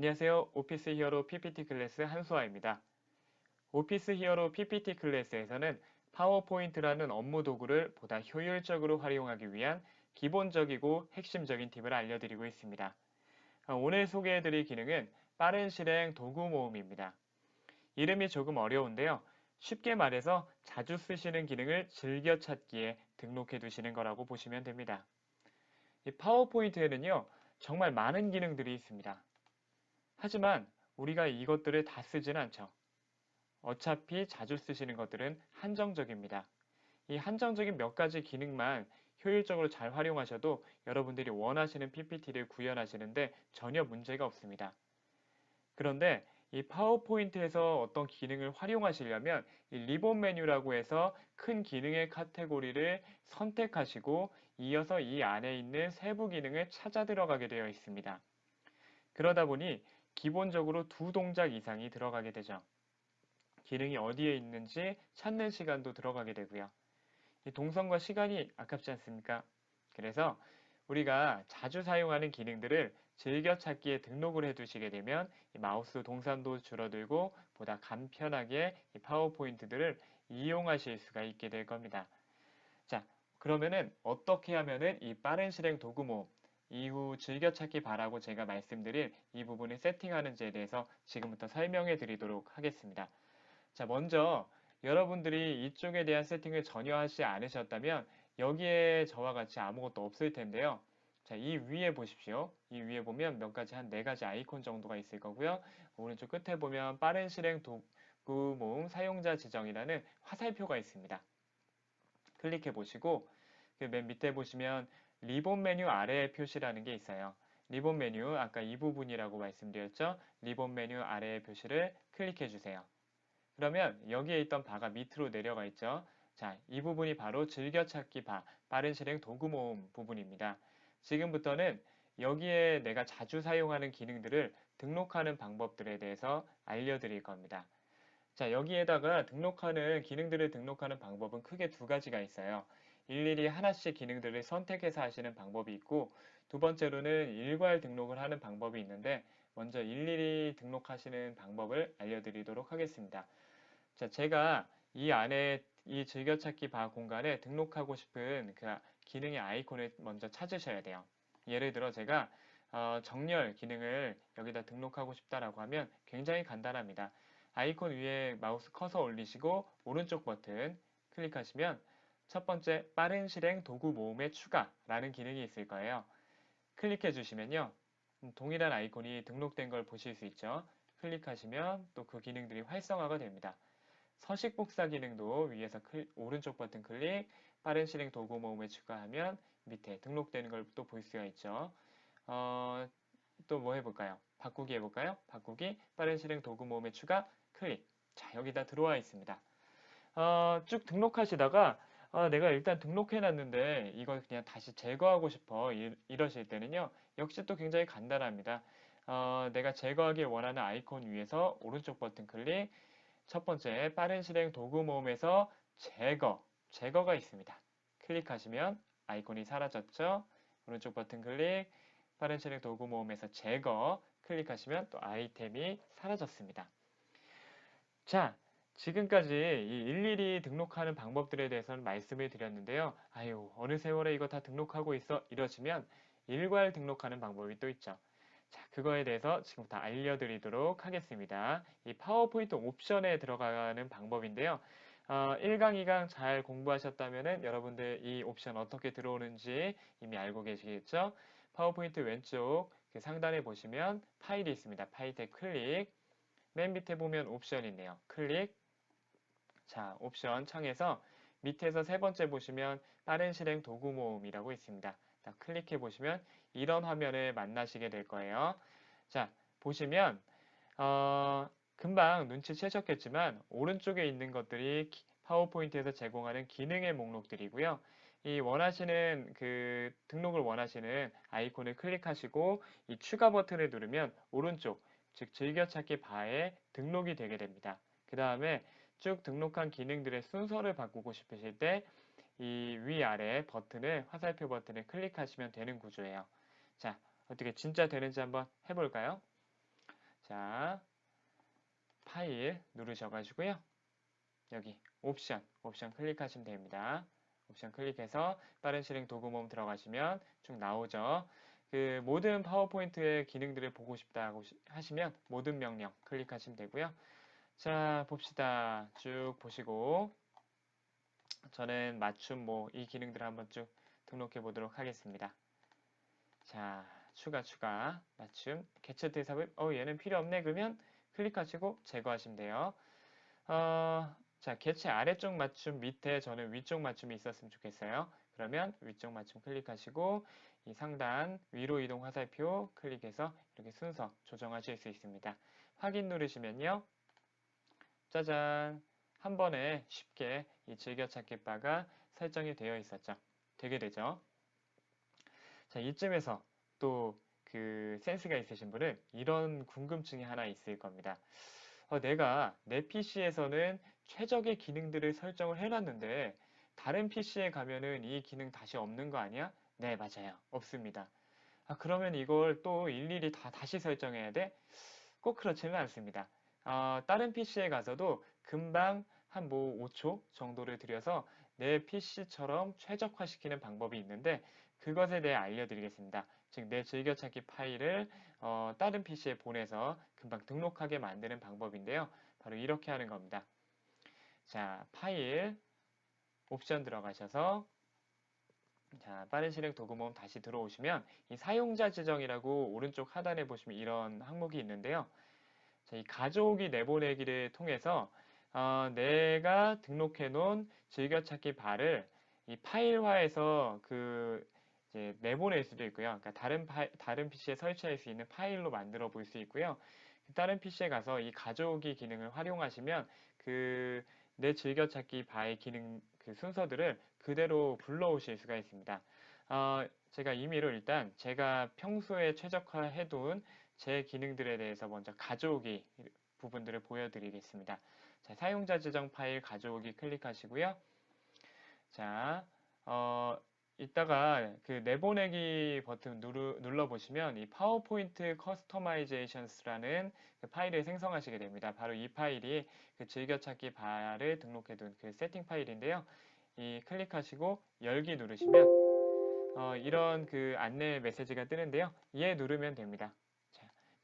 안녕하세요. 오피스 히어로 PPT 클래스 한수아입니다. 오피스 히어로 PPT 클래스에서는 파워포인트라는 업무 도구를 보다 효율적으로 활용하기 위한 기본적이고 핵심적인 팁을 알려드리고 있습니다. 어, 오늘 소개해드릴 기능은 빠른 실행 도구 모음입니다. 이름이 조금 어려운데요. 쉽게 말해서 자주 쓰시는 기능을 즐겨 찾기에 등록해 두시는 거라고 보시면 됩니다. 이 파워포인트에는요, 정말 많은 기능들이 있습니다. 하지만 우리가 이것들을 다 쓰진 않죠. 어차피 자주 쓰시는 것들은 한정적입니다. 이 한정적인 몇 가지 기능만 효율적으로 잘 활용하셔도 여러분들이 원하시는 PPT를 구현하시는데 전혀 문제가 없습니다. 그런데 이 파워포인트에서 어떤 기능을 활용하시려면 이 리본 메뉴라고 해서 큰 기능의 카테고리를 선택하시고 이어서 이 안에 있는 세부 기능을 찾아 들어가게 되어 있습니다. 그러다 보니 기본적으로 두 동작 이상이 들어가게 되죠. 기능이 어디에 있는지 찾는 시간도 들어가게 되고요. 동선과 시간이 아깝지 않습니까? 그래서 우리가 자주 사용하는 기능들을 즐겨찾기에 등록을 해두시게 되면 마우스 동선도 줄어들고 보다 간편하게 파워포인트들을 이용하실 수가 있게 될 겁니다. 자, 그러면은 어떻게 하면은 이 빠른 실행 도구 모음 이후 즐겨찾기 바라고 제가 말씀드릴 이 부분을 세팅하는지에 대해서 지금부터 설명해 드리도록 하겠습니다. 자, 먼저 여러분들이 이쪽에 대한 세팅을 전혀 하지 않으셨다면 여기에 저와 같이 아무것도 없을 텐데요. 자, 이 위에 보십시오. 이 위에 보면 몇 가지 한 네 가지 아이콘 정도가 있을 거고요. 오른쪽 끝에 보면 빠른 실행 도구 모음 사용자 지정이라는 화살표가 있습니다. 클릭해 보시고 그 맨 밑에 보시면 리본 메뉴 아래에 표시라는 게 있어요. 리본 메뉴 아까 이 부분이라고 말씀드렸죠. 리본 메뉴 아래의 표시를 클릭해 주세요. 그러면 여기에 있던 바가 밑으로 내려가 있죠. 자, 이 부분이 바로 즐겨찾기 바, 빠른 실행 도구 모음 부분입니다. 지금부터는 여기에 내가 자주 사용하는 기능들을 등록하는 방법들에 대해서 알려드릴 겁니다. 자, 여기에다가 등록하는 기능들을 등록하는 방법은 크게 두 가지가 있어요. 일일이 하나씩 기능들을 선택해서 하시는 방법이 있고 두 번째로는 일괄 등록을 하는 방법이 있는데 먼저 일일이 등록하시는 방법을 알려드리도록 하겠습니다. 자, 제가 이 안에 이 즐겨찾기 바 공간에 등록하고 싶은 그 기능의 아이콘을 먼저 찾으셔야 돼요. 예를 들어 제가 어, 정렬 기능을 여기다 등록하고 싶다라고 하면 굉장히 간단합니다. 아이콘 위에 마우스 커서 올리시고 오른쪽 버튼 클릭하시면 첫 번째 빠른 실행 도구 모음의 추가라는 기능이 있을 거예요. 클릭해 주시면요. 동일한 아이콘이 등록된 걸 보실 수 있죠. 클릭하시면 또 그 기능들이 활성화가 됩니다. 서식 복사 기능도 위에서 클, 오른쪽 버튼 클릭, 빠른 실행 도구 모음에 추가하면 밑에 등록되는 걸 또 볼 수가 있죠. 어, 또 뭐 해볼까요? 바꾸기 해볼까요? 바꾸기, 빠른 실행 도구 모음에 추가, 클릭. 자, 여기 다 들어와 있습니다. 어, 쭉 등록하시다가 어, 내가 일단 등록해놨는데 이걸 그냥 다시 제거하고 싶어 이, 러실 때는요. 역시 또 굉장히 간단합니다. 어, 내가 제거하길 원하는 아이콘 위에서 오른쪽 버튼 클릭, 첫 번째 빠른 실행 도구 모음에서 제거, 제거가 있습니다. 클릭하시면 아이콘이 사라졌죠. 오른쪽 버튼 클릭, 빠른 실행 도구 모음에서 제거, 클릭하시면 또 아이템이 사라졌습니다. 자, 지금까지 일일이 등록하는 방법들에 대해서는 말씀을 드렸는데요. 아유, 어느 세월에 이거 다 등록하고 있어? 이러시면 일괄 등록하는 방법이 또 있죠. 자, 그거에 대해서 지금부터 알려드리도록 하겠습니다. 이 파워포인트 옵션에 들어가는 방법인데요. 어, 1강, 2강 잘 공부하셨다면 여러분들 이 옵션 어떻게 들어오는지 이미 알고 계시겠죠? 파워포인트 왼쪽 그 상단에 보시면 파일이 있습니다. 파일 에 클릭. 맨 밑에 보면 옵션이 있네요. 클릭. 자, 옵션 창에서 밑에서 세 번째 보시면 빠른 실행 도구 모음이라고 있습니다. 자, 클릭해 보시면 이런 화면을 만나시게 될 거예요. 자, 보시면 어, 금방 눈치채셨겠지만 오른쪽에 있는 것들이 파워포인트에서 제공하는 기능의 목록들이고요. 이 원하시는 그 등록을 원하시는 아이콘을 클릭하시고 이 추가 버튼을 누르면 오른쪽 즉 즐겨찾기 바에 등록이 되게 됩니다. 그 다음에 쭉 등록한 기능들의 순서를 바꾸고 싶으실 때 이 위아래 버튼을 화살표 버튼을 클릭하시면 되는 구조예요. 자, 어떻게 진짜 되는지 한번 해볼까요? 자, 파일 누르셔가지고요. 여기 옵션, 옵션 클릭하시면 됩니다. 옵션 클릭해서 빠른 실행 도구 모음 들어가시면 쭉 나오죠. 그 모든 파워포인트의 기능들을 보고 싶다고 하시면 모든 명령 클릭하시면 되고요. 자, 봅시다. 쭉 보시고 저는 맞춤 뭐 이 기능들을 한번 쭉 등록해 보도록 하겠습니다. 자, 추가 추가 맞춤 개체트 삽입 어 얘는 필요 없네 그러면 클릭하시고 제거하시면 돼요. 어, 자, 개체 아래쪽 맞춤 밑에 저는 위쪽 맞춤이 있었으면 좋겠어요. 그러면 위쪽 맞춤 클릭하시고 이 상단 위로 이동 화살표 클릭해서 이렇게 순서 조정하실 수 있습니다. 확인 누르시면요. 짜잔 한 번에 쉽게 이 즐겨찾기 바가 설정이 되어 있었죠. 되게 되죠. 자 이쯤에서 또 그 센스가 있으신 분은 이런 궁금증이 하나 있을 겁니다. 어, 내가 내 PC에서는 최적의 기능들을 설정을 해놨는데 다른 PC에 가면은 이 기능 다시 없는 거 아니야? 네, 맞아요. 없습니다. 아, 그러면 이걸 또 일일이 다 다시 설정해야 돼? 꼭 그렇지는 않습니다. 어, 다른 PC에 가서도 금방 한 뭐 5초 정도를 들여서 내 PC처럼 최적화시키는 방법이 있는데 그것에 대해 알려드리겠습니다. 즉 내 즐겨찾기 파일을 어, 다른 PC에 보내서 금방 등록하게 만드는 방법인데요. 바로 이렇게 하는 겁니다. 자, 파일 옵션 들어가셔서 자, 빠른 실행 도구 모음 다시 들어오시면 이 사용자 지정이라고 오른쪽 하단에 보시면 이런 항목이 있는데요. 자, 이 가져오기 내보내기를 통해서 어, 내가 등록해 놓은 즐겨찾기 바를 이 파일화해서 그 이제 내보낼 수도 있고요. 그러니까 다른 파, 다른 PC에 설치할 수 있는 파일로 만들어 볼 수 있고요. 다른 PC에 가서 이 가져오기 기능을 활용하시면 그 내 즐겨찾기 바의 기능 그 순서들을 그대로 불러오실 수가 있습니다. 어, 제가 임의로 일단 제가 평소에 최적화해둔 제 기능들에 대해서 먼저 가져오기 부분들을 보여드리겠습니다. 자, 사용자 지정 파일 가져오기 클릭하시고요. 자, 어, 이따가 그 내보내기 버튼 누르, 눌러 보시면 이 파워포인트 커스터마이제이션스라는 그 파일을 생성하시게 됩니다. 바로 이 파일이 그 즐겨찾기 바를 등록해둔 그 세팅 파일인데요. 이 클릭하시고 열기 누르시면 어, 이런 그 안내 메시지가 뜨는데요. 얘 누르면 됩니다.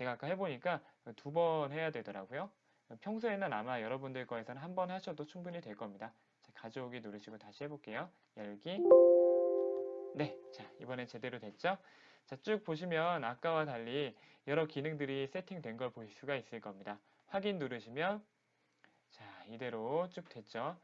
자, 제가 아까 해보니까 두 번 해야 되더라고요. 평소에는 아마 여러분들 거에서는 한 번 하셔도 충분히 될 겁니다. 자, 가져오기 누르시고 다시 해볼게요. 열기 네, 자 이번엔 제대로 됐죠? 자, 쭉 보시면 아까와 달리 여러 기능들이 세팅된 걸 보실 수가 있을 겁니다. 확인 누르시면 자 이대로 쭉 됐죠?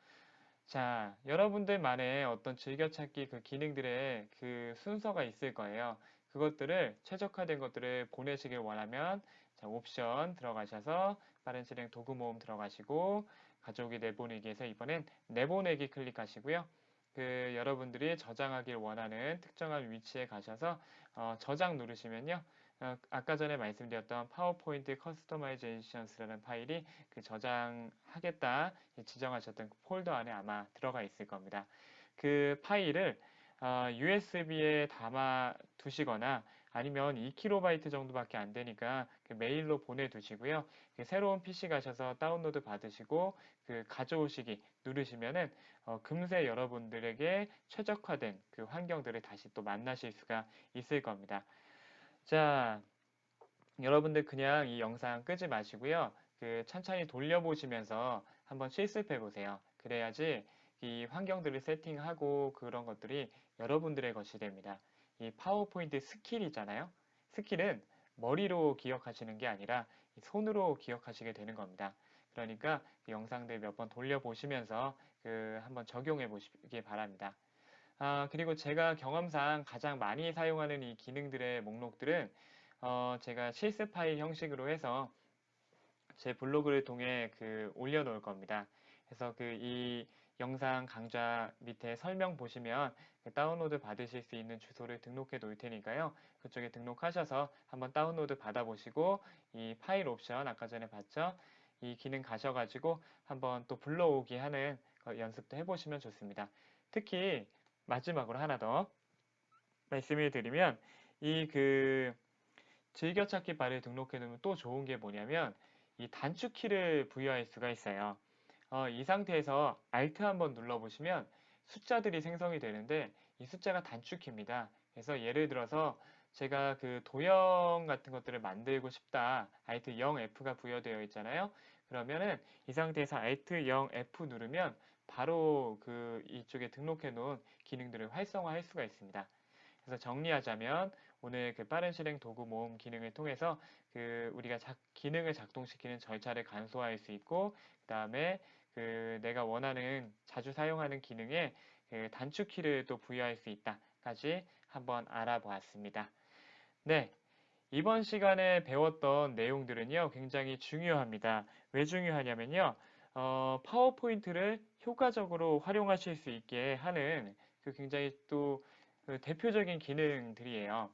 자 여러분들만의 어떤 즐겨찾기 그 기능들의 그 순서가 있을 거예요. 그것들을 최적화된 것들을 보내시길 원하면 자, 옵션 들어가셔서 빠른 실행 도구 모음 들어가시고 가져오기 내보내기에서 이번엔 내보내기 클릭하시고요. 그 여러분들이 저장하길 원하는 특정한 위치에 가셔서 어, 저장 누르시면요. 어, 아까 전에 말씀드렸던 파워포인트 커스터마이제이션스라는 파일이 그 저장하겠다 지정하셨던 그 폴더 안에 아마 들어가 있을 겁니다. 그 파일을 어, USB에 담아 두시거나 아니면 2KB 정도밖에 안 되니까 그 메일로 보내두시고요. 그 새로운 PC 가셔서 다운로드 받으시고 그 가져오시기 누르시면은 어, 금세 여러분들에게 최적화된 그 환경들을 다시 또 만나실 수가 있을 겁니다. 자, 여러분들 그냥 이 영상 끄지 마시고요. 그 천천히 돌려보시면서 한번 실습해 보세요. 그래야지 이 환경들을 세팅하고 그런 것들이 여러분들의 것이 됩니다. 이 파워포인트 스킬이잖아요. 스킬은 머리로 기억하시는 게 아니라 손으로 기억하시게 되는 겁니다. 그러니까 그 영상들 몇 번 돌려보시면서 그 한번 적용해 보시기 바랍니다. 아, 그리고 제가 경험상 가장 많이 사용하는 이 기능들의 목록들은 어, 제가 실습 파일 형식으로 해서 제 블로그를 통해 그 올려놓을 겁니다. 그래서 그이 영상 강좌 밑에 설명 보시면 그 다운로드 받으실 수 있는 주소를 등록해 놓을 테니까요. 그쪽에 등록하셔서 한번 다운로드 받아보시고 이 파일 옵션 아까 전에 봤죠? 이 기능 가셔가지고 한번 또 불러오기 하는 연습도 해보시면 좋습니다. 특히 마지막으로 하나 더 말씀을 드리면 이 그 즐겨찾기 바를 등록해 두면 또 좋은 게 뭐냐면 이 단축키를 부여할 수가 있어요. 어, 이 상태에서 Alt 한번 눌러보시면 숫자들이 생성이 되는데 이 숫자가 단축키입니다. 그래서 예를 들어서 제가 그 도형 같은 것들을 만들고 싶다. Alt 0F가 부여되어 있잖아요. 그러면은 이 상태에서 Alt 0F 누르면 바로 그 이쪽에 등록해 놓은 기능들을 활성화할 수가 있습니다. 그래서 정리하자면 오늘 그 빠른 실행 도구 모음 기능을 통해서 그 우리가 작, 기능을 작동시키는 절차를 간소화할 수 있고 그 다음에 그 내가 원하는 자주 사용하는 기능에 그 단축키를 또 부여할 수 있다까지 한번 알아보았습니다. 네. 이번 시간에 배웠던 내용들은요, 굉장히 중요합니다. 왜 중요하냐면요, 어, 파워포인트를 효과적으로 활용하실 수 있게 하는 그 굉장히 또 그 대표적인 기능들이에요.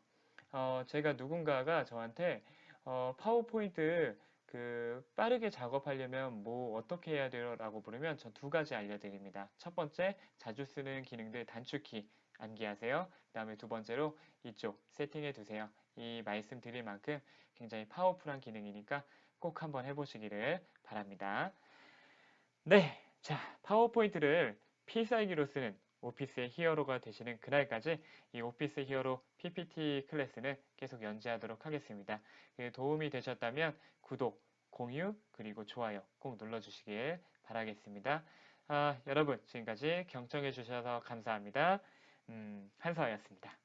어, 제가 누군가가 저한테 어, 파워포인트 그 빠르게 작업하려면 뭐 어떻게 해야 돼요? 라고 부르면 전두 가지 알려드립니다. 첫 번째, 자주 쓰는 기능들 단축키 암기하세요. 그 다음에 두 번째로 이쪽 세팅해 두세요. 이 말씀 드릴 만큼 굉장히 파워풀한 기능이니까 꼭 한번 해보시기를 바랍니다. 네, 자 파워포인트를 필살기로 쓰는 오피스의 히어로가 되시는 그날까지 이 오피스 히어로 PPT 클래스는 계속 연재하도록 하겠습니다. 그 도움이 되셨다면 구독, 공유, 그리고 좋아요 꼭 눌러주시길 바라겠습니다. 아, 여러분 지금까지 경청해 주셔서 감사합니다. 음, 한서였습니다.